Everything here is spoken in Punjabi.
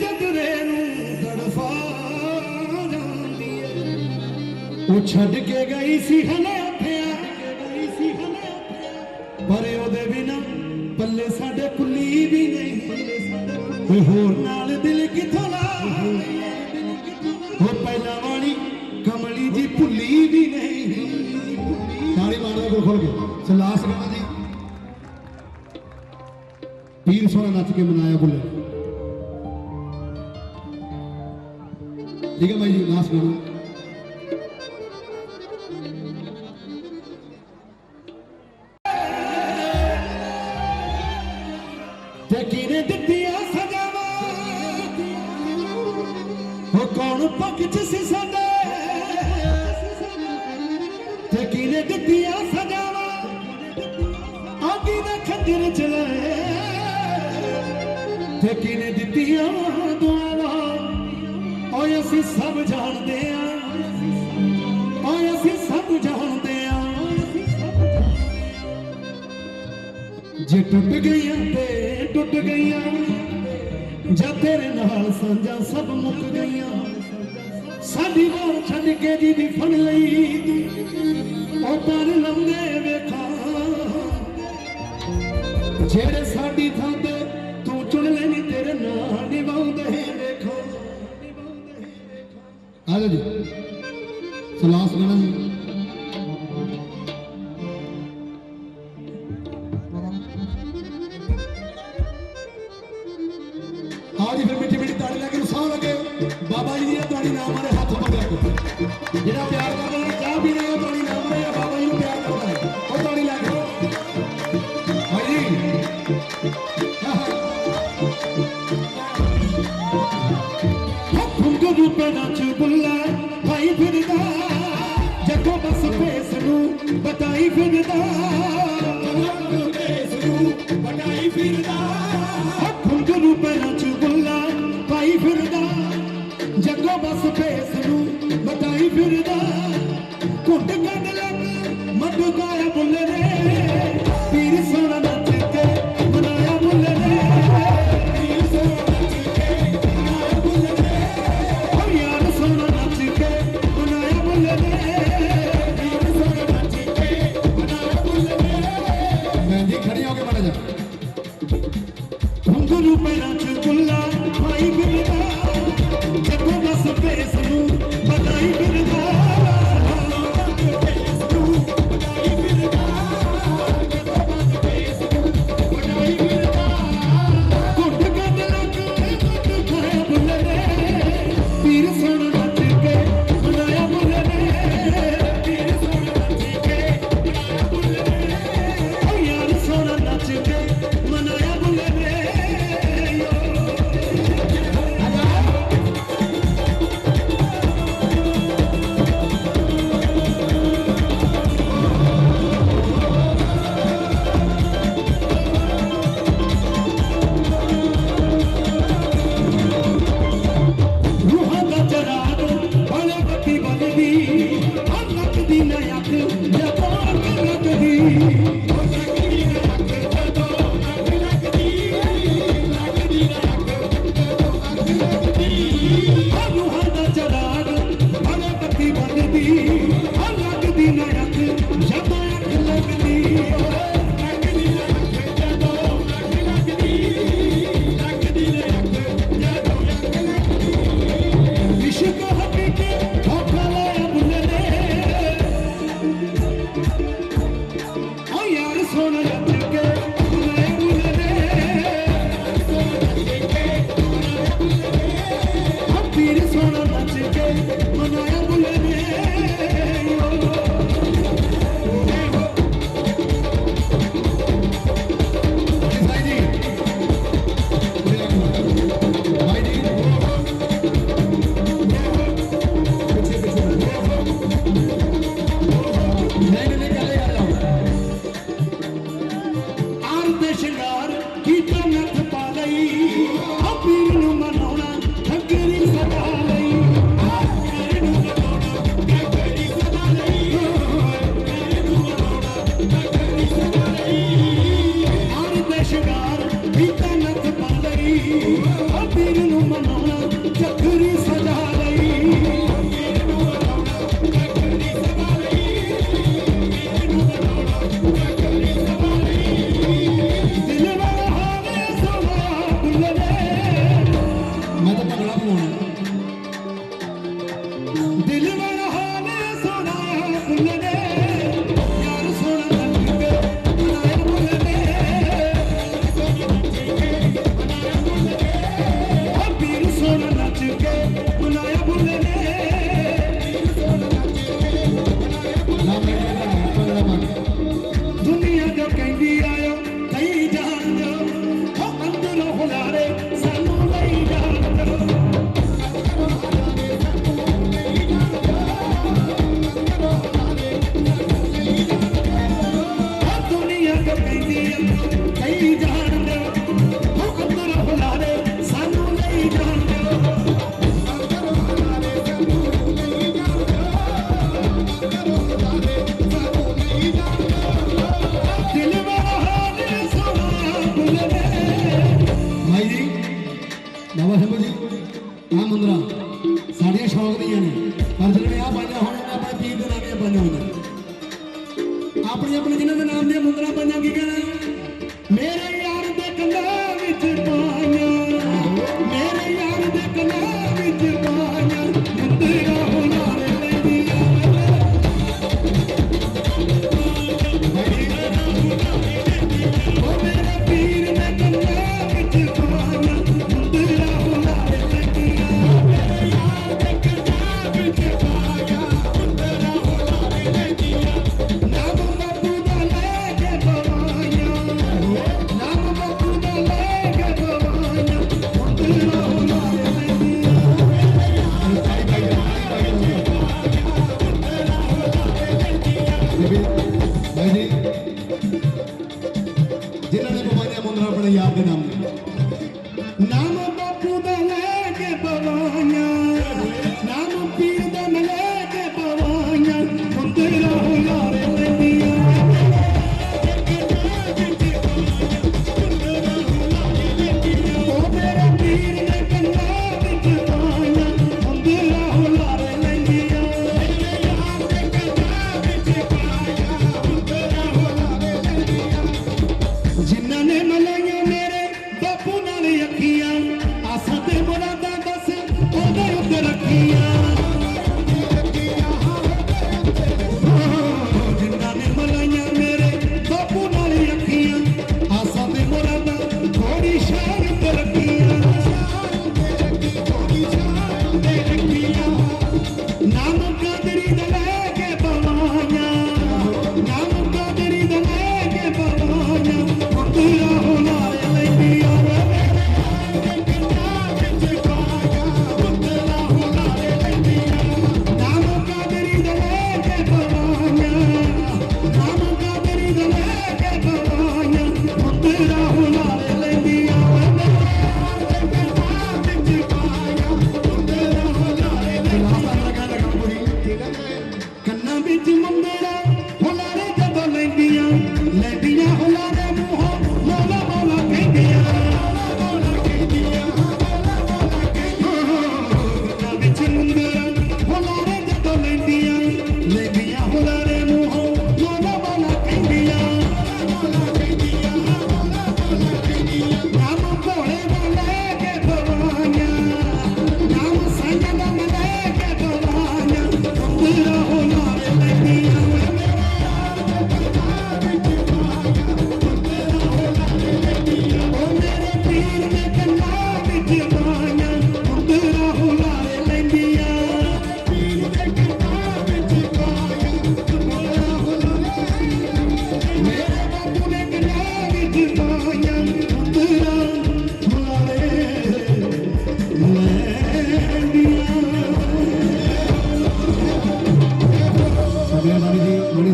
ਜਦਰੇ ਨੂੰ ਤੜਫਾ ਜਾਂਦੀ ਏ ਉਹ ਛੱਡ ਕੇ ਗਈ ਸੀ ਹਲੇ ਹੱਥਿਆ ਗਈ ਸੀ ਹਲੇ ਹੱਥਿਆ ਪਰ ਉਹਦੇ ਬਿਨਾ ਪੱਲੇ ਸਾਡੇ ਕੁੱਲੀ ਵੀ ਨਹੀਂ। ਓਏ ਹੋਰ। ਨਾਲ ਦਿਲ ਕਿੱਥੋਂ ਲਾ ਉਹ ਪਹਿਲਾਂ ਵਾਲੀ ਕਮਲੀ ਜੀ ਭੁੱਲੀ ਵੀ ਨਹੀਂ। ਤਾੜੀ ਮਾਰਦਾ ਕੋਲ ਖੋਲ ਕੇ। ਸੋ ਗਾਣਾ ਜੀ। ਪੀਰ ਸੋਹਣਾ ਨੱਚ ਕੇ ਮਨਾਇਆ ਬੁੱਲੇ ਠੀਕ ਹੈ ਭਾਈ ਜੀ ਲਾਸਟ ਗਾਣਾ ਤੇ ਕਿਨੇ ਦਿੱਤੀਆਂ ਸਜ਼ਾਵਾਂ, ਉਹ ਕੌਣ ਪੱਖ ਚ ਸੀ ਸਾਡੇ? ਤੇ ਕਿਨੇ ਦਿੱਤੀਆਂ ਸਜ਼ਾਵਾਂ, ਆਗੀ ਦਾ ਖੰਜਰ ਚਲਾਏ ਤੇ ਕਿਨੇ ਦਿੱਤੀਆਂ ਦੁਆਵਾਂ ਓਏ ਅਸੀਂ ਸਭ ਜਾਣਦੇ ਆਂ ਓਏ ਅਸੀਂ ਸਭ ਜਾਣਦੇ ਆਂ ਜੇ ਟੁੱਟ ਗਈਆਂ ਤੇ ਟੁੱਟ ਗਈਆਂ। ਜਾਂ ਤੇਰੇ ਨਾਲ ਸਾਂਝਾ ਸਭ ਮੁੱਕ ਗਈਆਂ। ਸਾਡੀ ਵਾਰ ਛੱਡ ਕੇ ਜੀ ਦੀ ਫੜ ਲਈ। ਉਹ ਪਰ ਲੰਦੇ ਵੇਖਾਂ। ਜਿਹੜੇ ਸਾਡੀ ਥਾਂ ਆ ਜਾਓ ਜੀ। ਸੋ ਲਾਸਟ ਜੀ। ਆਓ ਫਿਰ ਮਿੱਠੀ ਮਿੱਠੀ ਤਾੜੀ ਲੈ ਕੇ ਸਾਹ ਲੱਗੇ ਬਾਬਾ ਜੀ ਦੀ ਇਹ ਤਾੜੀ ਨਾ ਮਾਰੇ ਹੱਥ ਪਕੜ ਕੇ ਨੂੰ ਬਤਾਈ ਫਿਰਦਾ। ਫੇਸ ਨੂੰ ਬਤਾਈ ਫਿਰਦਾ ਹੁਕਮ ਦੇ ਰੂਪੇ ਨਾਚ ਬੁੱਲਾ ਭਾਈ ਫਿਰਦਾ। ਜੱਗੋ ਬਸ ਫੇਸ ਨੂੰ ਬਤਾਈ ਫਿਰਦਾ। ਘੁੱਟ ਕੱਢ ਲੱਗ ਮੱਧੂ ਗਾਇਆ ਬੁੱਲੇ ਖੜੀ ਹੋ You. ਸ਼ੌਂਕ ਦੀਆਂ ਨੇ। ਪਰ ਜਿਵੇਂ ਆ ਪਾਈਆਂ ਹੋਣ ਆਪਣੇ ਪੀਰ ਦੇ ਨਾਮ ਦੀਆਂ ਪਾਈਆਂ ਹੋਈਆਂ ਆਪਣੀ ਆਪਣੀ ਜਿਨ੍ਹਾਂ ਦੇ ਨਾਮ ਦੀਆਂ ਮੁੰਦਰਾਂ ਪਾਈਆਂ ਮੁੰਦਰਾ ਆਪਣੇ